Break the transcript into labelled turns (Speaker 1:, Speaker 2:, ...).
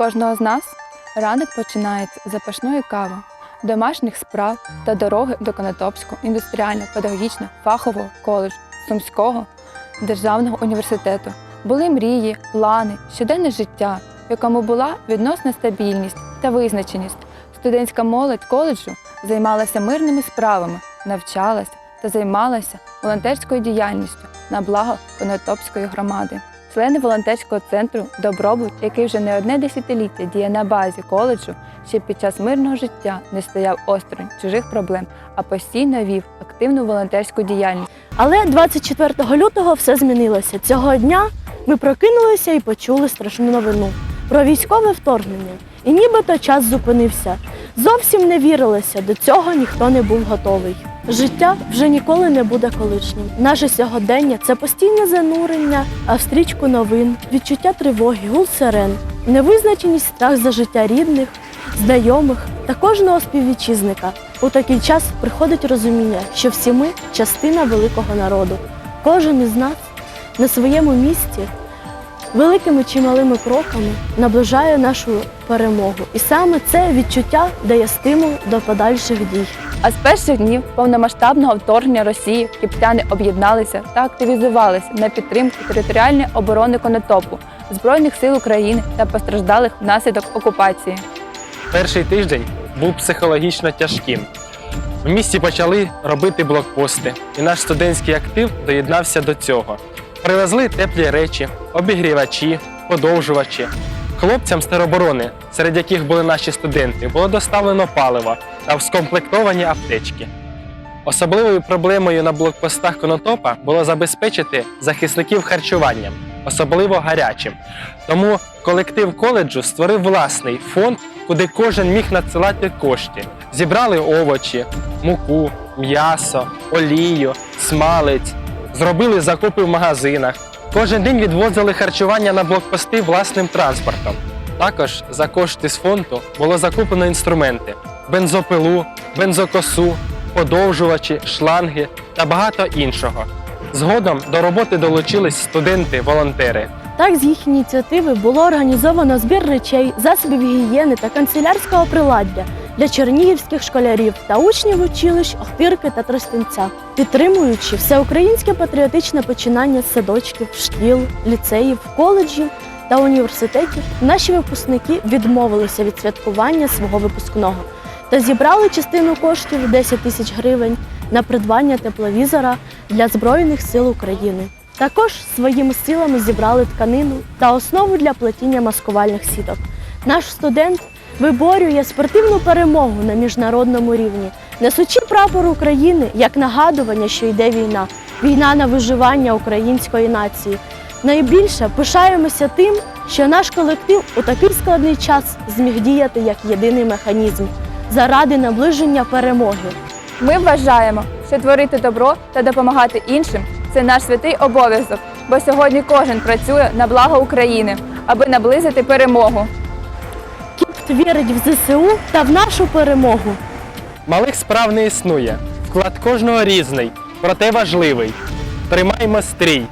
Speaker 1: кожного з нас ранок починається з запашної кави, домашніх справ та дороги до Конотопського індустріально-педагогічного фахового коледжу Сумського державного університету. Були мрії, плани, щоденне життя, в якому була відносна стабільність та визначеність. Студентська молодь коледжу займалася мирними справами, навчалася та займалася волонтерською діяльністю на благо Конотопської громади. Члени волонтерського центру Добробут, який вже не одне десятиліття діє на базі коледжу, ще під час мирного життя не стояв осторонь чужих проблем, а постійно вів активну волонтерську діяльність.
Speaker 2: Але 24 лютого все змінилося. Цього дня ми прокинулися і почули страшну новину про військове вторгнення. І нібито час зупинився. Зовсім не вірилося, до цього ніхто не був готовий. Життя вже ніколи не буде колишнім. Наше сьогодення це постійне занурення, а в стрічку новин, відчуття тривоги, гул сирен, невизначеність страх за життя рідних, знайомих та кожного співвітчизника. У такий час приходить розуміння, що всі ми частина великого народу. Кожен із нас на своєму місці великими чи малими кроками наближає нашу перемогу. І саме це відчуття дає стимул до подальших дій.
Speaker 1: А з перших днів повномасштабного вторгнення Росії кіптяни об'єдналися та активізувалися на підтримку територіальної оборони Конотопу, Збройних сил України та постраждалих внаслідок окупації.
Speaker 3: Перший тиждень був психологічно тяжким. В місті почали робити блокпости, і наш студентський актив доєднався до цього. Привезли теплі речі, обігрівачі, подовжувачі. Хлопцям з тероборони, серед яких були наші студенти, було доставлено паливо та скомплектовані аптечки. Особливою проблемою на блокпостах Конотопа було забезпечити захисників харчуванням, особливо гарячим. Тому колектив коледжу створив власний фонд, куди кожен міг надсилати кошти. Зібрали овочі, муку, м'ясо, олію, смалець, зробили закупи в магазинах. Кожен день відвозили харчування на блокпости власним транспортом. Також за кошти з фонду було закуплено інструменти: бензопилу, бензокосу, подовжувачі, шланги та багато іншого. Згодом до роботи долучились студенти-волонтери.
Speaker 2: Так, з їх ініціативи було організовано збір речей, засобів гігієни та канцелярського приладдя для чернігівських школярів та учнів училищ Охтирки та Тростянця, підтримуючи всеукраїнське патріотичне починання садочків, шкіл, ліцеїв, коледжів та університетів. Наші випускники відмовилися від святкування свого випускного та зібрали частину коштів 10 тисяч гривень на придбання тепловізора для Збройних сил України. Також своїми силами зібрали тканину та основу для плетіння маскувальних сіток. Наш студент виборює спортивну перемогу на міжнародному рівні, несучи прапор України як нагадування, що йде війна, війна на виживання української нації. Найбільше пишаємося тим, що наш колектив у такий складний час зміг діяти як єдиний механізм заради наближення перемоги.
Speaker 1: Ми вважаємо, що творити добро та допомагати іншим це наш святий обов'язок, бо сьогодні кожен працює на благо України, аби наблизити перемогу.
Speaker 2: Вірить в ЗСУ та в нашу перемогу.
Speaker 3: Малих справ не існує. Вклад кожного різний, проте важливий. Тримаймо стрій,